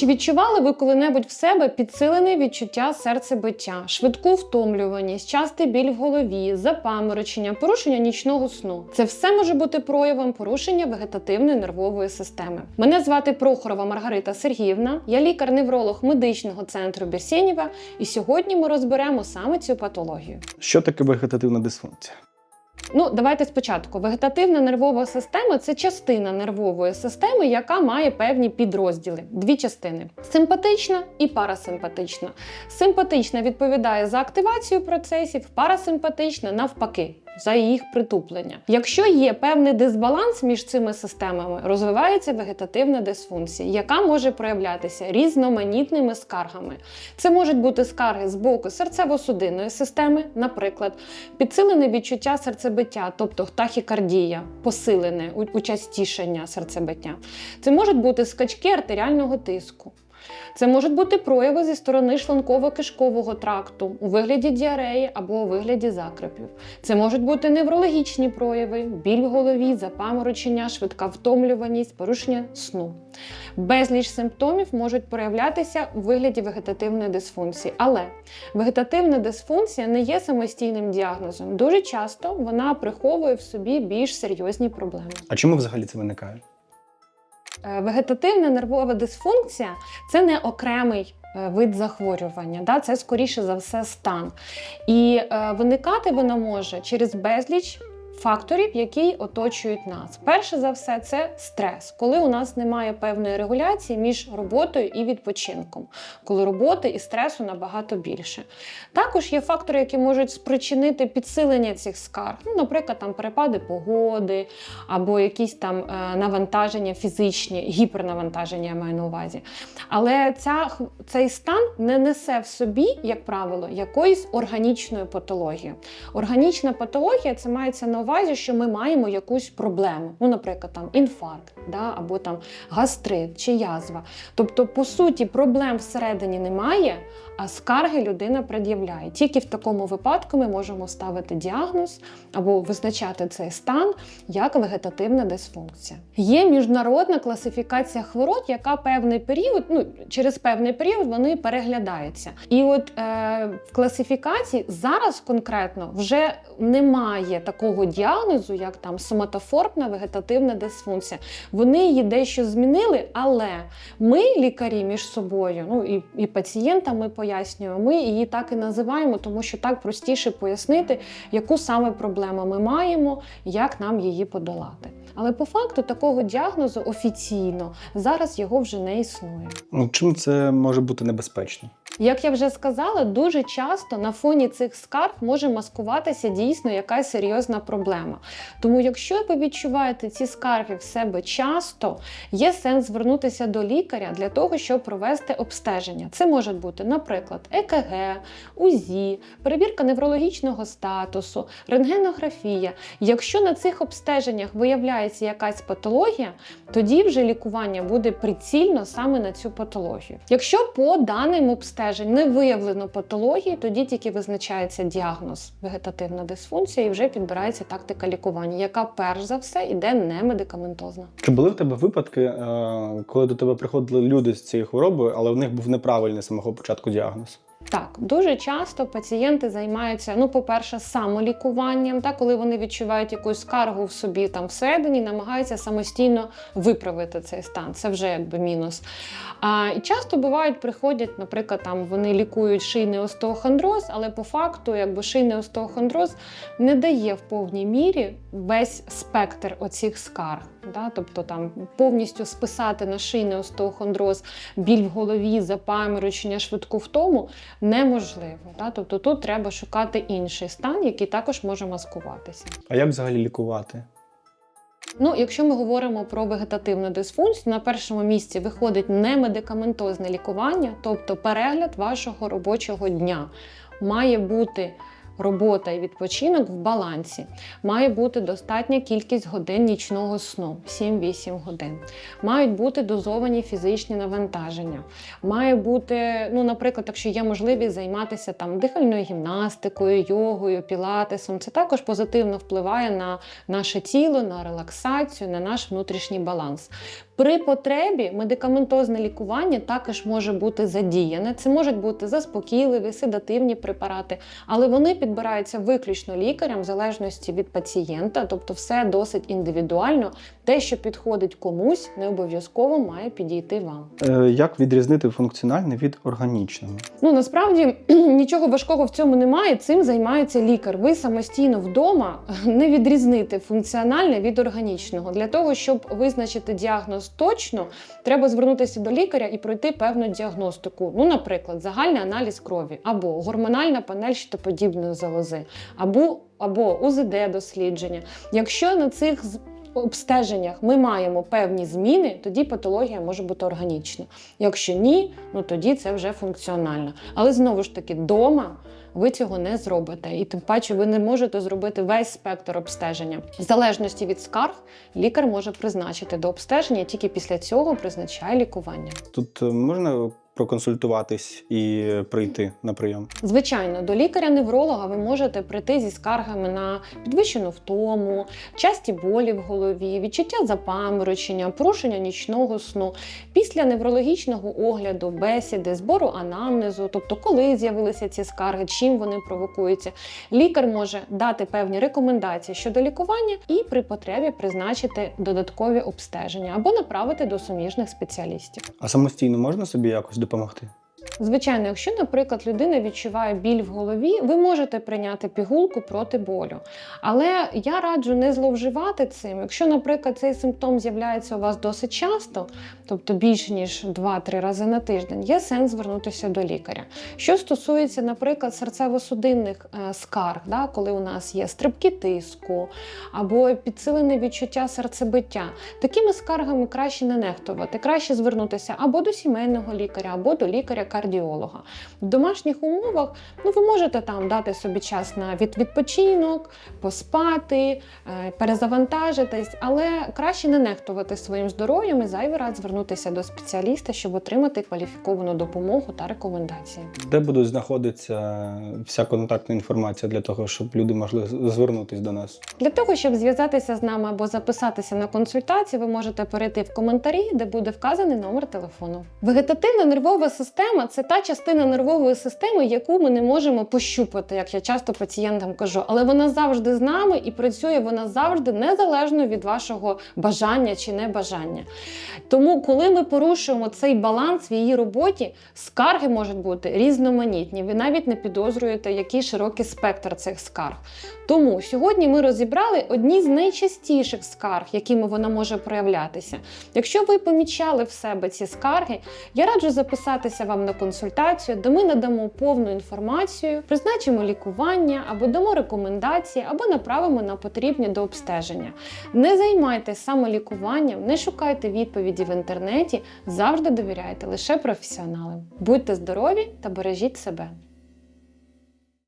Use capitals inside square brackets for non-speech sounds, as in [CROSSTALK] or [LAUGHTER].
Чи відчували ви коли-небудь в себе підсилене відчуття серцебиття, швидку втомлюваність, частий біль в голові, запаморочення, порушення нічного сну? Це все може бути проявом порушення вегетативної нервової системи. Мене звати Прохорова Маргарита Сергіївна, я лікар-невролог медичного центру Берсєнєва, і сьогодні ми розберемо саме цю патологію. Що таке вегетативна дисфункція? Ну, давайте спочатку. Вегетативна нервова система це частина нервової системи, яка має певні підрозділи. Дві частини: симпатична і парасимпатична. Симпатична відповідає за активацію процесів, парасимпатична навпаки. За їх притуплення. Якщо є певний дисбаланс між цими системами, розвивається вегетативна дисфункція, яка може проявлятися різноманітними скаргами. Це можуть бути скарги з боку серцево-судинної системи, наприклад, підсилене відчуття серцебиття, тобто тахікардія, посилене участішення серцебиття. Це можуть бути скачки артеріального тиску. Це можуть бути прояви зі сторони шлунково-кишкового тракту у вигляді діареї або у вигляді закрепів. Це можуть бути неврологічні прояви, біль в голові, запаморочення, швидка втомлюваність, порушення сну. Безліч симптомів можуть проявлятися у вигляді вегетативної дисфункції. Але вегетативна дисфункція не є самостійним діагнозом. Дуже часто вона приховує в собі більш серйозні проблеми. А чому взагалі це виникає? Е, Вегетативна нервова дисфункція це не окремий е, вид захворювання, да? це скоріше за все стан. І е, виникати вона може через безліч. Факторів, які оточують нас. Перше за все, це стрес, коли у нас немає певної регуляції між роботою і відпочинком, коли роботи і стресу набагато більше. Також є фактори, які можуть спричинити підсилення цих скарг. Ну, наприклад, там перепади погоди або якісь там е, навантаження фізичні, гіпернавантаження я маю на увазі. Але ця, цей стан не несе в собі, як правило, якоїсь органічної патології. Органічна патологія це мається на увазі, що ми маємо якусь проблему. Ну, наприклад, там інфаркт, да, або там гастрит чи язва. Тобто, по суті, проблем всередині немає, а скарги людина пред'являє. Тільки в такому випадку ми можемо ставити діагноз або визначати цей стан як вегетативна дисфункція. Є міжнародна класифікація хвороб, яка певний період, ну через певний період вони переглядаються. І от е, в класифікації зараз конкретно вже немає такого діагнозу, як там соматофорбна вегетативна дисфункція. Вони її дещо змінили, але ми, лікарі, між собою, ну і, і пацієнтам ми пояснюємо, ми її так і називаємо, тому що так простіше пояснити, яку саме проблему ми маємо, як нам її подолати. Але по факту такого діагнозу офіційно зараз його вже не існує. Ну, чим це може бути небезпечно? Як я вже сказала, дуже часто на фоні цих скарг може маскуватися дійсно якась серйозна проблема. Тому, якщо ви відчуваєте ці скарги в себе часто, є сенс звернутися до лікаря для того, щоб провести обстеження. Це може бути, наприклад, ЕКГ, УЗІ, перевірка неврологічного статусу, рентгенографія. Якщо на цих обстеженнях виявляється якась патологія, тоді вже лікування буде прицільно саме на цю патологію. Якщо по даним обстежень не виявлено патології, тоді тільки визначається діагноз вегетативна дисфункція і вже підбирається тактика лікування, яка перш за все іде не медикаментозна. Чи були в тебе випадки, е, коли до тебе приходили люди з цією хворобою, але в них був неправильний самого початку діагноз? Так, дуже часто пацієнти займаються, ну, по-перше, самолікуванням, так, коли вони відчувають якусь скаргу в собі там всередині, намагаються самостійно виправити цей стан. Це вже якби мінус. А, і часто бувають, приходять, наприклад, там вони лікують шийний остеохондроз, але по факту, якби шийний остеохондроз не дає в повній мірі весь спектр оцих скарг. Да? Тобто там повністю списати на шийний остеохондроз біль в голові, запаморочення, швидку втому неможливо. Да? Тобто тут треба шукати інший стан, який також може маскуватися. А як взагалі лікувати? Ну, якщо ми говоримо про вегетативну дисфункцію, на першому місці виходить немедикаментозне лікування, тобто перегляд вашого робочого дня. Має бути робота і відпочинок в балансі. Має бути достатня кількість годин нічного сну 7-8 годин. Мають бути дозовані фізичні навантаження. Має бути, ну, наприклад, якщо є можливість займатися там дихальною гімнастикою, йогою, пілатесом, це також позитивно впливає на наше тіло, на релаксацію, на наш внутрішній баланс. При потребі медикаментозне лікування також може бути задіяне. Це можуть бути заспокійливі, седативні препарати, але вони підбираються виключно лікарем в залежності від пацієнта, тобто все досить індивідуально. Те, що підходить комусь, не обов'язково має підійти вам. Е, Як відрізнити функціональне від органічного? Ну насправді [CLEARS THROAT] нічого важкого в цьому немає. Цим займається лікар. Ви самостійно вдома [CLEARS THROAT] не відрізнити функціональне від органічного. Для того, щоб визначити діагноз точно, треба звернутися до лікаря і пройти певну діагностику. Ну, наприклад, загальний аналіз крові, або гормональна панель щитоподібної залози, або, або УЗД дослідження. Якщо на цих обстеженнях ми маємо певні зміни, тоді патологія може бути органічна. Якщо ні, ну тоді це вже функціонально. Але знову ж таки, вдома ви цього не зробите, і тим паче ви не можете зробити весь спектр обстеження. В залежності від скарг, лікар може призначити до обстеження, тільки після цього призначає лікування. Тут е, можна проконсультуватись і прийти на прийом? Звичайно, до лікаря-невролога ви можете прийти зі скаргами на підвищену втому, часті болі в голові, відчуття запаморочення, порушення нічного сну. Після неврологічного огляду, бесіди, збору анамнезу, тобто коли з'явилися ці скарги, чим вони провокуються, лікар може дати певні рекомендації щодо лікування і при потребі призначити додаткові обстеження або направити до суміжних спеціалістів. А самостійно можна собі якось допомогти? допомогти. Звичайно, якщо, наприклад, людина відчуває біль в голові, ви можете прийняти пігулку проти болю. Але я раджу не зловживати цим. Якщо, наприклад, цей симптом з'являється у вас досить часто, тобто більше ніж 2-3 рази на тиждень, є сенс звернутися до лікаря. Що стосується, наприклад, серцево-судинних е, скарг, да, коли у нас є стрибки тиску або підсилене відчуття серцебиття, такими скаргами краще не нехтувати, краще звернутися або до сімейного лікаря, або до лікаря-кардіолога. В домашніх умовах ну, ви можете там дати собі час на відпочинок, поспати, е, перезавантажитись, але краще не нехтувати своїм здоров'ям і зайвий раз звернутися до спеціаліста, щоб отримати кваліфіковану допомогу та рекомендації. Де буде знаходитися вся контактна інформація для того, щоб люди могли з- звернутись до нас? Для того, щоб зв'язатися з нами або записатися на консультацію, ви можете перейти в коментарі, де буде вказаний номер телефону. Вегетативна нервова система це та частина нервової системи, яку ми не можемо пощупати, як я часто пацієнтам кажу, але вона завжди з нами і працює вона завжди незалежно від вашого бажання чи небажання. Тому, коли ми порушуємо цей баланс в її роботі, скарги можуть бути різноманітні. Ви навіть не підозрюєте, який широкий спектр цих скарг. Тому сьогодні ми розібрали одні з найчастіших скарг, якими вона може проявлятися. Якщо ви помічали в себе ці скарги, я раджу записатися вам на консультацію, де ми надамо повну інформацію, призначимо лікування або дамо рекомендації, або направимо на потрібні до обстеження. Не займайтеся самолікуванням, не шукайте відповіді в інтернеті, завжди довіряйте лише професіоналам. Будьте здорові та бережіть себе.